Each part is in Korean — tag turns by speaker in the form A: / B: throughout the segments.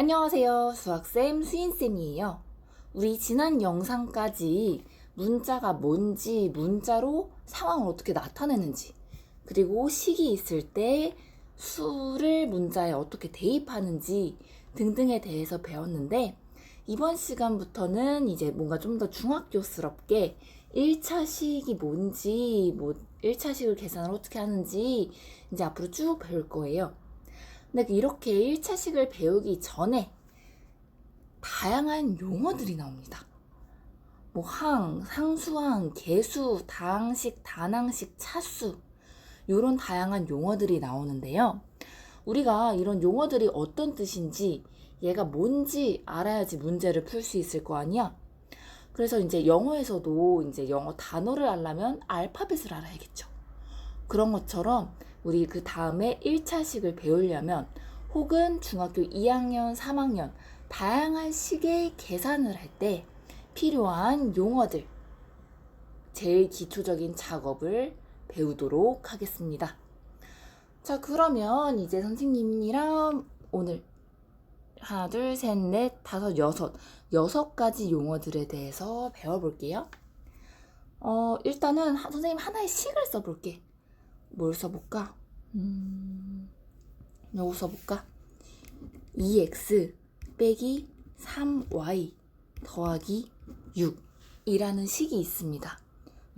A: 안녕하세요. 수학쌤, 수인쌤이에요. 우리 지난 영상까지 문자가 뭔지, 문자로 상황을 어떻게 나타내는지, 그리고 식이 있을 때 수를 문자에 어떻게 대입하는지 등등에 대해서 배웠는데, 이번 시간부터는 이제 뭔가 좀 더 중학교스럽게 1차 식이 뭔지, 뭐 1차 식을 계산을 어떻게 하는지 이제 앞으로 쭉 배울 거예요. 근데 이렇게 1차식을 배우기 전에 다양한 용어들이 나옵니다. 뭐 항, 상수항, 개수, 다항식, 단항식, 차수 이런 다양한 용어들이 나오는데요. 우리가 이런 용어들이 어떤 뜻인지 얘가 뭔지 알아야지 문제를 풀 수 있을 거 아니야. 그래서 이제 영어에서도 이제 영어 단어를 알려면 알파벳을 알아야겠죠. 그런 것처럼 우리 그 다음에 1차식을 배우려면 혹은 중학교 2학년, 3학년 다양한 식의 계산을 할 때 필요한 용어들 제일 기초적인 작업을 배우도록 하겠습니다. 자, 그러면 이제 선생님이랑 오늘 하나, 둘, 셋, 넷, 다섯, 여섯 여섯 가지 용어들에 대해서 배워볼게요. 어, 일단은 하- 선생님 하나의 식을 써볼게. 뭘 써볼까? 음, 요거 써볼까? 2x 빼기 3y 더하기 6이라는 식이 있습니다.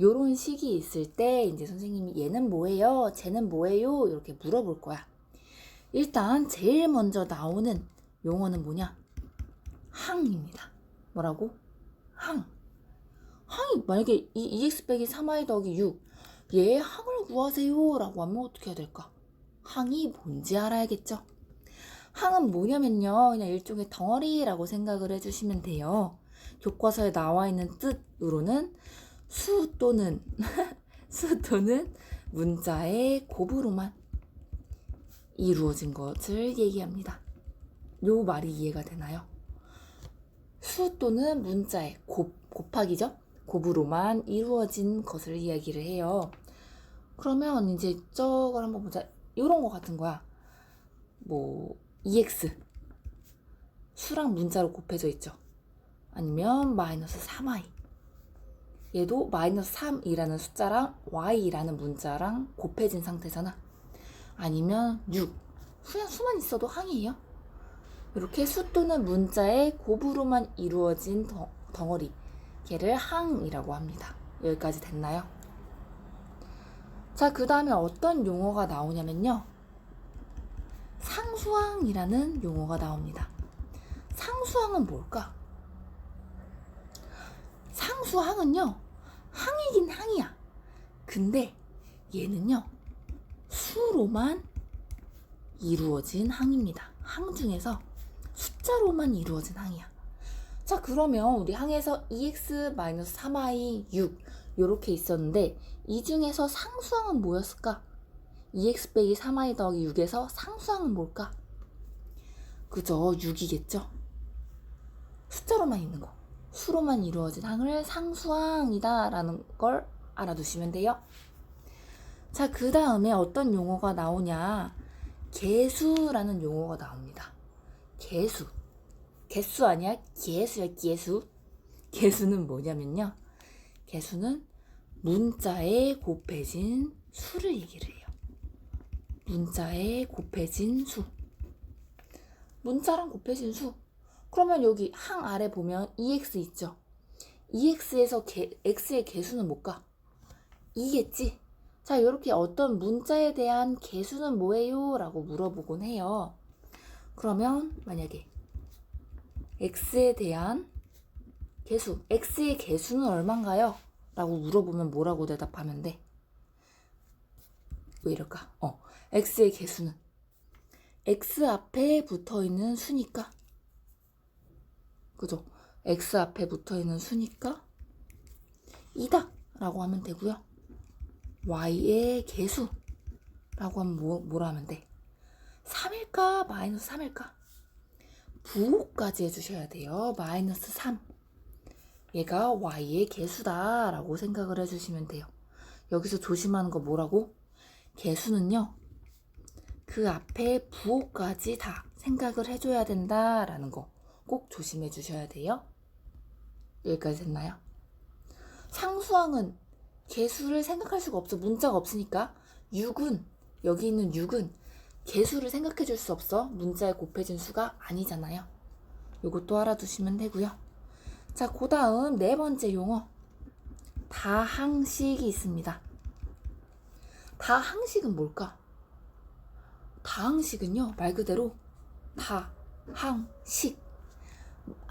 A: 요런 식이 있을 때 이제 선생님이 얘는 뭐예요? 쟤는 뭐예요? 이렇게 물어볼 거야. 일단 제일 먼저 나오는 용어는 뭐냐? 항입니다. 뭐라고? 항. 항이 만약에 이 2x 빼기 3y 더하기 6 얘의 항을 구하세요 라고 하면 어떻게 해야 될까? 항이 뭔지 알아야겠죠? 항은 뭐냐면요. 그냥 일종의 덩어리라고 생각을 해주시면 돼요. 교과서에 나와 있는 뜻으로는 수 또는 수 또는 문자의 곱으로만 이루어진 것을 얘기합니다. 요 말이 이해가 되나요? 수 또는 문자의 곱, 곱하기죠? 곱으로만 이루어진 것을 이야기를 해요. 그러면 이제 저걸 한번 보자. 요런 거 같은 거야. 뭐 2x 수랑 문자로 곱해져 있죠. 아니면 마이너스 3y 얘도 마이너스 3이라는 숫자랑 y라는 문자랑 곱해진 상태잖아. 아니면 6 그냥 수만 있어도 항이에요. 이렇게 수 또는 문자의 곱으로만 이루어진 덩, 덩어리 걔를 항이라고 합니다. 여기까지 됐나요? 자, 그 다음에 어떤 용어가 나오냐면요. 상수항이라는 용어가 나옵니다. 상수항은 뭘까? 상수항은요, 항이긴 항이야. 근데 얘는요, 수로만 이루어진 항입니다. 항 중에서 숫자로만 이루어진 항이야. 자, 그러면 우리 항에서 2x-3y 6 요렇게 있었는데 이 중에서 상수항은 뭐였을까? 2x 빼기 3y 더하기 6에서 상수항은 뭘까? 그죠? 6이겠죠? 숫자로만 있는 거. 수로만 이루어진 항을 상수항이다 라는 걸 알아두시면 돼요. 자, 그 다음에 어떤 용어가 나오냐? 개수라는 용어가 나옵니다. 개수. 개수 아니야? 개수야, 개수. 개수는 뭐냐면요. 개수는 문자에 곱해진 수를 얘기를 해요. 문자에 곱해진 수. 문자랑 곱해진 수. 그러면 여기 항 아래 보면 2x 있죠? 2x에서 개, x의 개수는 뭘까? 2겠지? 자, 이렇게 어떤 문자에 대한 개수는 뭐예요? 라고 물어보곤 해요. 그러면 만약에 x에 대한 개수, x의 개수는 얼마인가요? 라고 물어보면 뭐라고 대답하면 돼? 왜 이럴까? 어, x의 개수는 x 앞에 붙어 있는 수니까. 그죠? x 앞에 붙어 있는 수니까 2다 라고 하면 되고요. y의 개수 라고 하면 뭐, 뭐라 하면 돼? 3일까? 마이너스 3일까? 부호까지 해주셔야 돼요. 마이너스 3. 얘가 y의 개수다 라고 생각을 해주시면 돼요. 여기서 조심하는 거 뭐라고? 개수는요. 그 앞에 부호까지 다 생각을 해줘야 된다라는 거 꼭 조심해 주셔야 돼요. 여기까지 됐나요? 상수항은 개수를 생각할 수가 없어. 문자가 없으니까. 6은, 여기 있는 6은 개수를 생각해 줄 수 없어. 문자에 곱해진 수가 아니잖아요. 요것도 알아두시면 되고요. 자, 그 다음 네 번째 용어. 다항식이 있습니다. 다항식은 뭘까? 다항식은요, 말 그대로 다 항 식.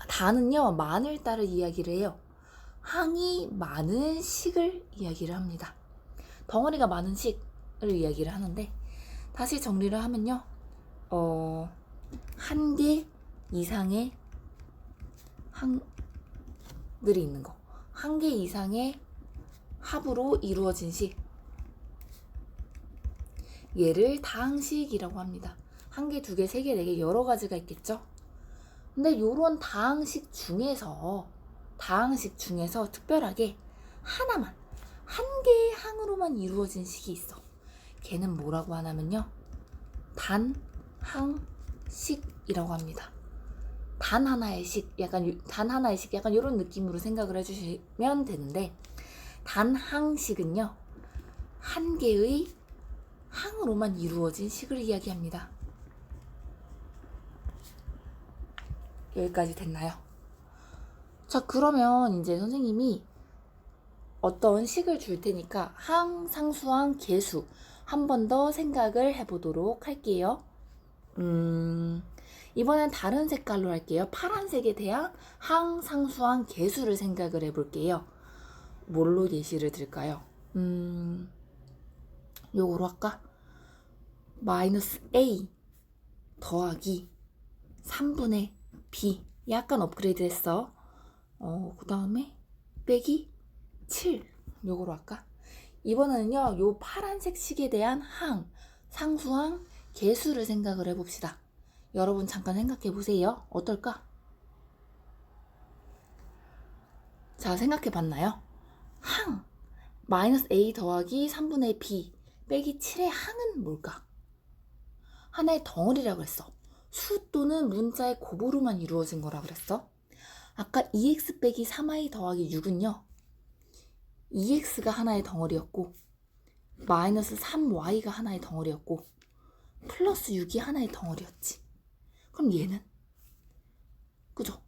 A: 다는요, 많을 따를 이야기를 해요. 항이 많은 식을 이야기를 합니다. 덩어리가 많은 식을 이야기를 하는데, 다시 정리를 하면요, 어, 한 개 이상의 항 들이 있는 거. 한 개 이상의 합으로 이루어진 식. 얘를 다항식이라고 합니다. 한 개, 두 개, 세 개, 네 개 여러 가지가 있겠죠? 근데 요런 다항식 중에서 다항식 중에서 특별하게 하나만 한 개의 항으로만 이루어진 식이 있어. 걔는 뭐라고 하냐면요. 단항식이라고 합니다. 단 하나의 식, 약간 요- 단 하나의 식, 약간 이런 느낌으로 생각을 해주시면 되는데 단 항식은요 한 개의 항으로만 이루어진 식을 이야기합니다. 여기까지 됐나요? 자, 그러면 이제 선생님이 어떤 식을 줄 테니까 항, 상수항, 개수 한 번 더 생각을 해보도록 할게요. 음, 이번엔 다른 색깔로 할게요. 파란색에 대한 항, 상수항, 개수를 생각을 해볼게요. 뭘로 예시를 들까요? 음, 요거로 할까? 마이너스 A 더하기 3분의 B 약간 업그레이드 했어. 어, 그 다음에 빼기 7 요거로 할까? 이번에는요, 요 파란색 식에 대한 항, 상수항, 개수를 생각을 해봅시다. 여러분 잠깐 생각해 보세요. 어떨까? 자, 생각해 봤나요? 항, 마이너스 A 더하기 3분의 B 빼기 7의 항은 뭘까? 하나의 덩어리라고 했어. 수 또는 문자의 곱으로만 이루어진 거라 그랬어. 아까 2x 빼기 3i 더하기 6은요. 2x가 하나의 덩어리였고 마이너스 3y가 하나의 덩어리였고 플러스 6이 하나의 덩어리였지. 그럼 얘는 그죠?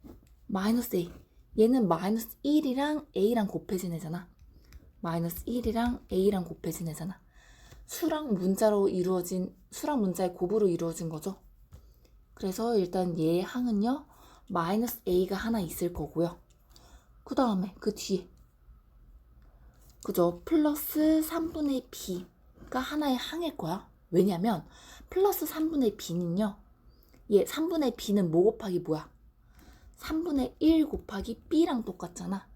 A: 마이너스 a 얘는 마이너스 1이랑 a랑 곱해진 애잖아. 마이너스 1이랑 a랑 곱해진 애잖아. 수랑 문자로 이루어진 수랑 문자의 곱으로 이루어진 거죠. 그래서 일단 얘의 항은요 마이너스 a가 하나 있을 거고요. 그 다음에 그 뒤에 그죠 플러스 3분의 b가 하나의 항일 거야. 왜냐면 플러스 3분의 b는요 얘 3분의 b는 뭐 곱하기 뭐야? 3분의 1 곱하기 b랑 똑같잖아.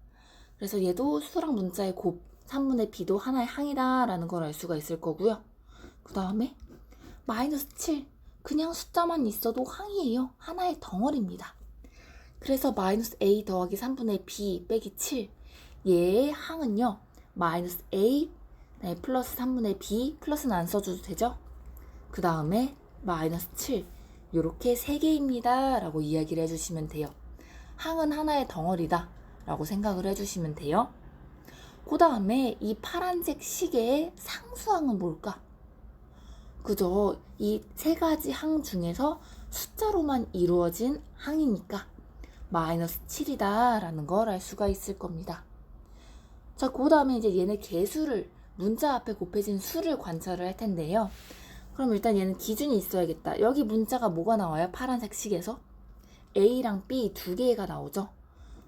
A: 그래서 얘도 수랑 문자의 곱 3분의 b도 하나의 항이다 라는 걸 알 수가 있을 거고요. 그 다음에 마이너스 7 그냥 숫자만 있어도 항이에요. 하나의 덩어리입니다. 그래서 마이너스 a 더하기 3분의 b 빼기 7 얘의 항은요. 마이너스 a 네, 플러스 3분의 b 플러스는 안 써줘도 되죠? 그 다음에 마이너스 7 요렇게 3개입니다 라고 이야기를 해주시면 돼요. 항은 하나의 덩어리다 라고 생각을 해주시면 돼요. 그 다음에 이 파란색 시계의 상수항은 뭘까? 그죠? 이 세 가지 항 중에서 숫자로만 이루어진 항이니까 마이너스 7이다 라는 걸 알 수가 있을 겁니다. 자, 그 다음에 이제 얘네 개수를 문자 앞에 곱해진 수를 관찰을 할 텐데요. 그럼 일단 얘는 기준이 있어야겠다. 여기 문자가 뭐가 나와요? 파란색 식에서? A랑 B 두 개가 나오죠?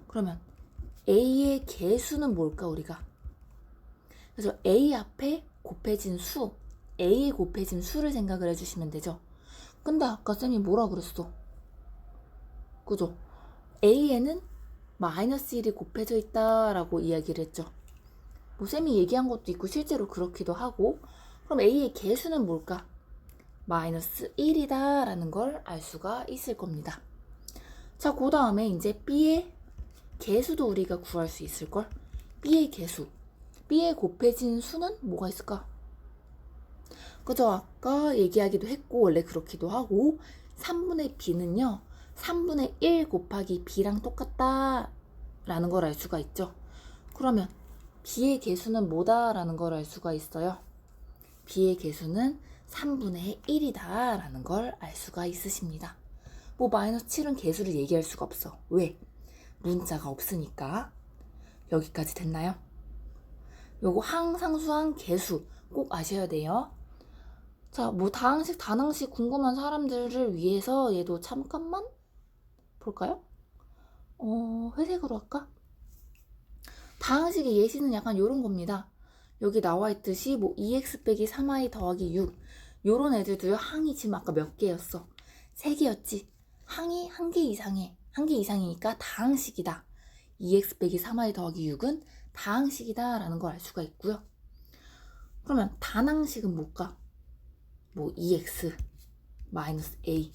A: 그러면 A의 개수는 뭘까, 우리가? 그래서 A 앞에 곱해진 수, A에 곱해진 수를 생각을 해주시면 되죠. 근데 아까 쌤이 뭐라 그랬어? 그죠? A에는 마이너스 1이 곱해져 있다라고 이야기를 했죠. 뭐 쌤이 얘기한 것도 있고 실제로 그렇기도 하고 그럼 A의 개수는 뭘까? 마이너스 1이다 라는 걸 알 수가 있을 겁니다. 자, 그 다음에 이제 B의 개수도 우리가 구할 수 있을걸? B의 개수. B에 곱해진 수는 뭐가 있을까? 그죠? 아까 얘기하기도 했고, 원래 그렇기도 하고, 3분의 b는요, 3분의 1 곱하기 b랑 똑같다 라는 걸 알 수가 있죠. 그러면 b의 개수는 뭐다 라는 걸 알 수가 있어요. b의 개수는 3분의 1이다 라는 걸 알 수가 있으십니다. 뭐 마이너스 7은 개수를 얘기할 수가 없어. 왜? 문자가 없으니까. 여기까지 됐나요? 요거 항상수항 개수 꼭 아셔야 돼요. 자, 뭐 다항식, 단항식 궁금한 사람들을 위해서 얘도 잠깐만 볼까요? 어, 회색으로 할까? 다항식의 예시는 약간 요런 겁니다. 여기 나와 있듯이 뭐 2x 빼기 3y 더하기 6 요런 애들도요 항이 지금 아까 몇 개였어? 세 개였지. 항이 한 개 이상해. 한 개 이상이니까 다항식이다. 2x 빼기 3y 더하기 6은 다항식이다 라는 걸 알 수가 있고요. 그러면 단항식은 뭘까? 뭐 2x 마이너스 a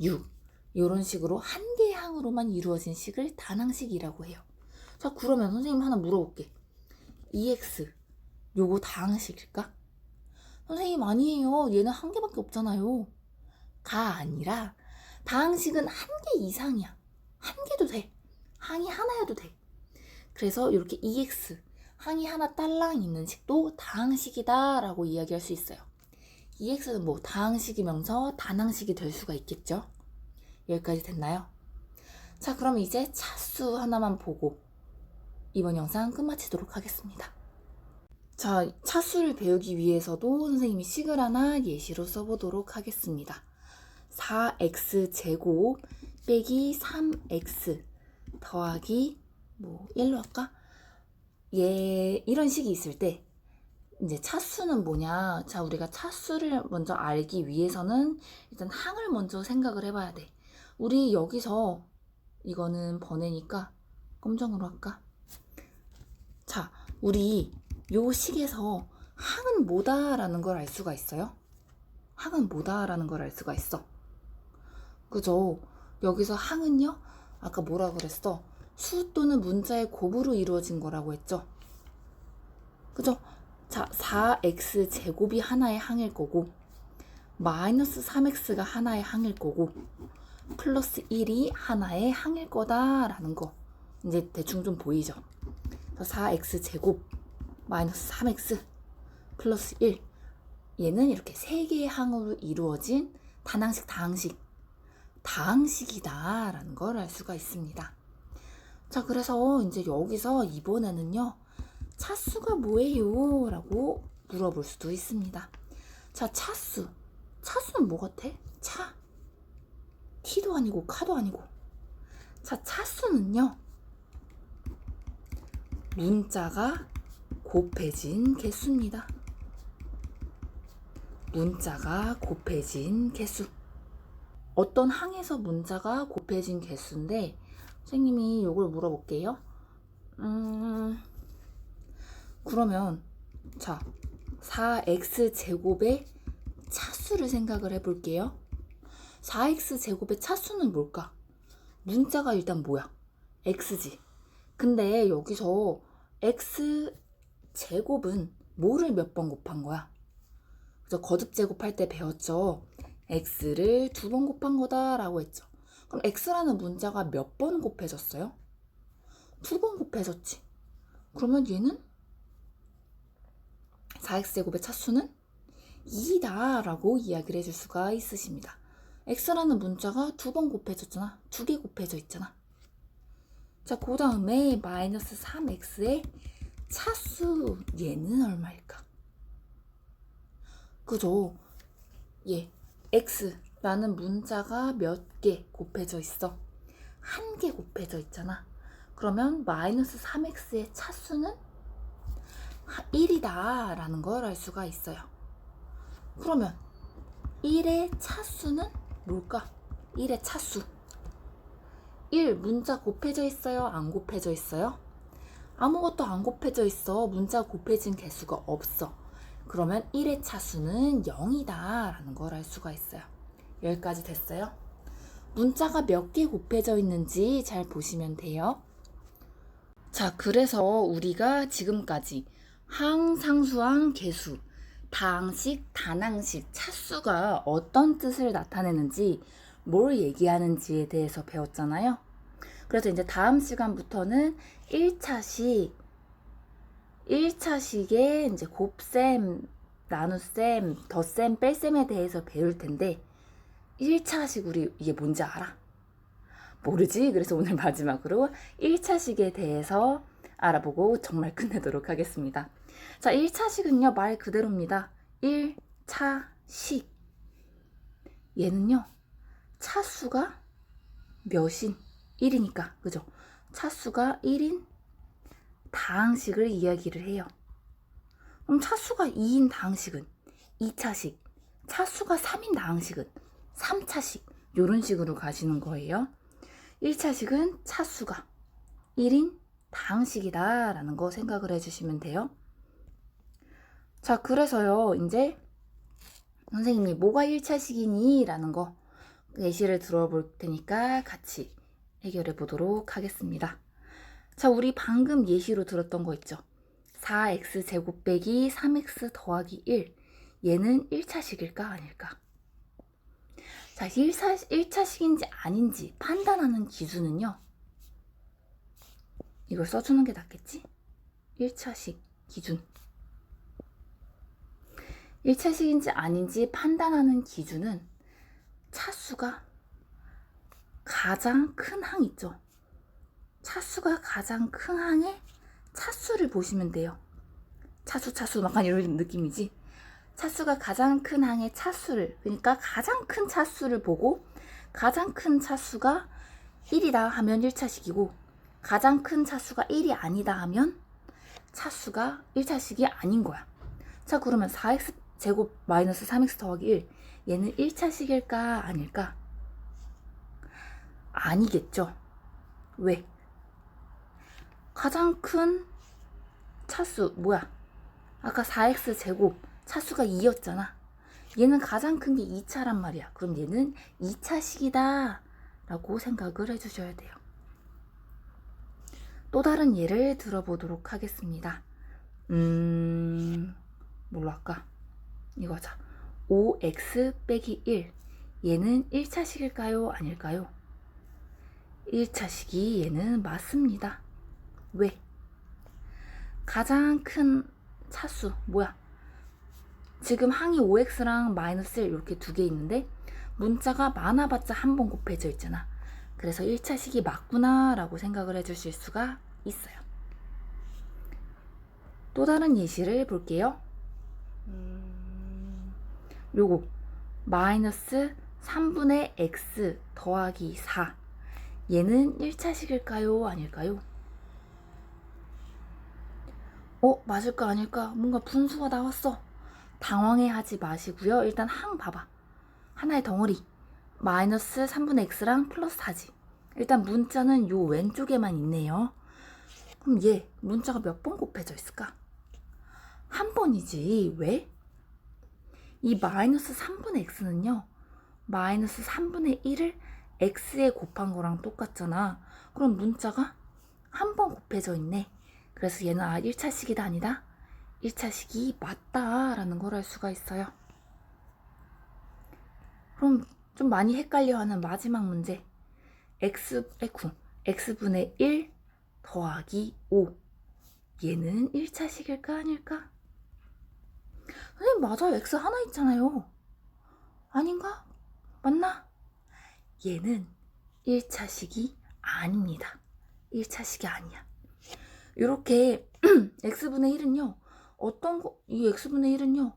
A: 6 이런 식으로 한 개의 항으로만 이루어진 식을 단항식이라고 해요. 자 그러면 선생님 하나 물어볼게. 2x 요거 다항식일까? 선생님 아니에요. 얘는 한 개밖에 없잖아요. 가 아니라 다항식은 한 개 이상이야. 한 개도 돼. 항이 하나여도 돼. 그래서 이렇게 2x 항이 하나 딸랑 있는 식도 다항식이다라고 이야기할 수 있어요. 2x는 뭐 다항식이면서 단항식이 될 수가 있겠죠. 여기까지 됐나요? 자, 그럼 이제 차수 하나만 보고 이번 영상 끝마치도록 하겠습니다. 자, 차수를 배우기 위해서도 선생님이 식을 하나 예시로 써보도록 하겠습니다. 4x 제곱 빼기 3x 더하기 뭐 1로 할까? 예, 이런 식이 있을 때 이제 차수는 뭐냐? 자, 우리가 차수를 먼저 알기 위해서는 일단 항을 먼저 생각을 해봐야 돼. 우리 여기서 이거는 번외니까 검정으로 할까? 자, 우리 요 식에서 항은 뭐다라는 걸 알 수가 있어요? 항은 뭐다라는 걸 알 수가 있어. 그죠? 여기서 항은요? 아까 뭐라 그랬어? 수 또는 문자의 곱으로 이루어진 거라고 했죠? 그죠? 자, 4x 제곱이 하나의 항일 거고, 마이너스 3x가 하나의 항일 거고, 플러스 1이 하나의 항일 거다라는 거. 이제 대충 좀 보이죠? 4x 제곱, 마이너스 3x, 플러스 1. 얘는 이렇게 세 개의 항으로 이루어진 단항식, 다항식, 다항식이다 라는 걸 알 수가 있습니다. 자, 그래서 이제 여기서 이번에는요, 차수가 뭐예요? 라고 물어볼 수도 있습니다. 자, 차수. 차수는 뭐 같아? 차. 티도 아니고 카도 아니고. 자, 차수는요, 문자가 곱해진 개수입니다. 문자가 곱해진 개수. 어떤 항에서 문자가 곱해진 개수인데, 선생님이 이걸 물어볼게요. 음, 그러면, 자, 4x 제곱의 차수를 생각을 해볼게요. 4x 제곱의 차수는 뭘까? 문자가 일단 뭐야? x지. 근데 여기서 x 제곱은 뭐를 몇 번 곱한 거야? 그래서 거듭 제곱할 때 배웠죠. x를 두 번 곱한 거다라고 했죠. 그럼 x라는 문자가 몇 번 곱해졌어요? 두 번 곱해졌지. 그러면 얘는 4x 제곱의 차수는 2다라고 이야기를 해줄 수가 있으십니다. x라는 문자가 두 번 곱해졌잖아. 두 개 곱해져 있잖아. 자, 그 다음에 마이너스 3x의 차수 얘는 얼마일까? 그죠? 예, x라는 문자가 몇 개 곱해져 있어? 한 개 곱해져 있잖아. 그러면 마이너스 3x의 차수는 1이다 라는 걸 알 수가 있어요. 그러면 1의 차수는 뭘까? 1의 차수. 1 문자 곱해져 있어요? 안 곱해져 있어요? 아무것도 안 곱해져 있어. 문자 곱해진 개수가 없어. 그러면 1의 차수는 0이다 라는 걸 알 수가 있어요. 여기까지 됐어요? 문자가 몇 개 곱해져 있는지 잘 보시면 돼요. 자, 그래서 우리가 지금까지 항상수항 개수, 다항식, 단항식, 차수가 어떤 뜻을 나타내는지 뭘 얘기하는지에 대해서 배웠잖아요. 그래서 이제 다음 시간부터는 1차식, 1차식의 이제 곱셈, 나눗셈, 덧셈, 뺄셈에 대해서 배울 텐데 1차식 우리 이게 뭔지 알아? 모르지? 그래서 오늘 마지막으로 1차식에 대해서 알아보고 정말 끝내도록 하겠습니다. 자, 1차식은요, 말 그대로입니다. 1차식. 얘는요, 차수가 몇인? 1이니까, 그죠? 차수가 1인 다항식을 이야기를 해요. 그럼 차수가 2인 다항식은 2차식, 차수가 3인 다항식은 3차식, 요런 식으로 가시는 거예요. 1차식은 차수가 1인 다항식이다 라는 거 생각을 해주시면 돼요. 자, 그래서요, 이제 선생님이 뭐가 1차식이니? 라는 거 예시를 들어볼 테니까 같이 해결해 보도록 하겠습니다. 자, 우리 방금 예시로 들었던 거 있죠? 4x 제곱 빼기 3x 더하기 1. 얘는 1차식일까? 아닐까? 자, 1차, 1차식인지 아닌지 판단하는 기준은요. 이걸 써주는 게 낫겠지? 1차식 기준. 1차식인지 아닌지 판단하는 기준은 차수가 가장 큰 항 있죠. 차수가 가장 큰 항의 차수를 보시면 돼요. 차수, 차수, 약간 이런 느낌이지. 차수가 가장 큰 항의 차수를, 그러니까 가장 큰 차수를 보고 가장 큰 차수가 1이다 하면 1차식이고 가장 큰 차수가 1이 아니다 하면 차수가 1차식이 아닌 거야. 자, 그러면 4x 제곱 마이너스 3x 더하기 1. 얘는 1차식일까? 아닐까? 아니겠죠. 왜? 가장 큰 차수, 뭐야? 아까 4x 제곱, 차수가 2였잖아. 얘는 가장 큰 게 2차란 말이야. 그럼 얘는 2차식이다. 라고 생각을 해주셔야 돼요. 또 다른 예를 들어보도록 하겠습니다. 음, 뭘로 할까? 이거자. 5x 빼기 1. 얘는 1차식일까요? 아닐까요? 1차식이 얘는 맞습니다. 왜? 가장 큰 차수, 뭐야? 지금 항이 5x랑 마이너스 1 이렇게 두 개 있는데 문자가 많아봤자 한 번 곱해져 있잖아. 그래서 1차 식이 맞구나 라고 생각을 해주실 수가 있어요. 또 다른 예시를 볼게요. 음, 요거 마이너스 3분의 x 더하기 4 얘는 1차식일까요? 아닐까요? 어? 맞을까 아닐까? 뭔가 분수가 나왔어. 당황해 하지 마시고요. 일단 항 봐봐. 하나의 덩어리. 마이너스 3분의 x랑 플러스 4지. 일단 문자는 요 왼쪽에만 있네요. 그럼 얘 문자가 몇 번 곱해져 있을까? 한 번이지. 왜? 이 마이너스 3분의 x는요. 마이너스 3분의 1을 x에 곱한 거랑 똑같잖아. 그럼 문자가 한 번 곱해져 있네. 그래서 얘는 아 1차식이다 아니다. 1차식이 맞다 라는 걸 알 수가 있어요. 그럼 좀 많이 헷갈려하는 마지막 문제. x의 9, x분의 1 더하기 5. 얘는 1차식일까 아닐까? 선생님 맞아요. x 하나 있잖아요. 아닌가? 맞나? 얘는 1차식이 아닙니다. 1차식이 아니야. 이렇게 x분의 1은요. 어떤 거, 이 x분의 1은요.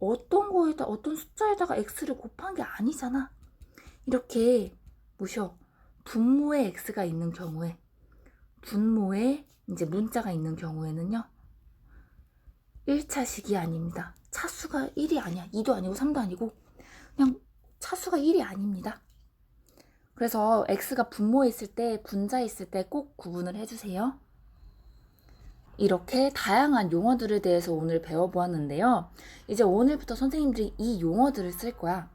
A: 어떤 거에다, 어떤 숫자에다가 x를 곱한 게 아니잖아. 이렇게, 뭐셔. 분모에 x가 있는 경우에, 분모에 이제 문자가 있는 경우에는요. 1차식이 아닙니다. 차수가 1이 아니야. 2도 아니고 3도 아니고, 그냥 차수가 1이 아닙니다. 그래서 x가 분모에 있을 때, 분자에 있을 때 꼭 구분을 해주세요. 이렇게 다양한 용어들에 대해서 오늘 배워보았는데요. 이제 오늘부터 선생님들이 이 용어들을 쓸 거야.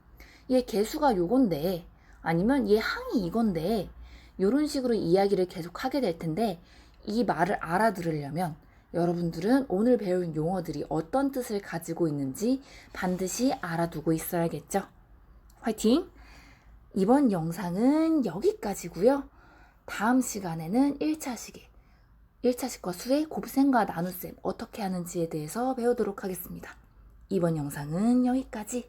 A: 얘 개수가 요건데, 아니면 얘 항이 이건데, 이런 식으로 이야기를 계속 하게 될 텐데, 이 말을 알아들으려면 여러분들은 오늘 배운 용어들이 어떤 뜻을 가지고 있는지 반드시 알아두고 있어야겠죠? 화이팅! 이번 영상은 여기까지고요. 다음 시간에는 1차 시계, 1차 식과 수의 곱셈과 나눗셈 어떻게 하는지에 대해서 배우도록 하겠습니다. 이번 영상은 여기까지.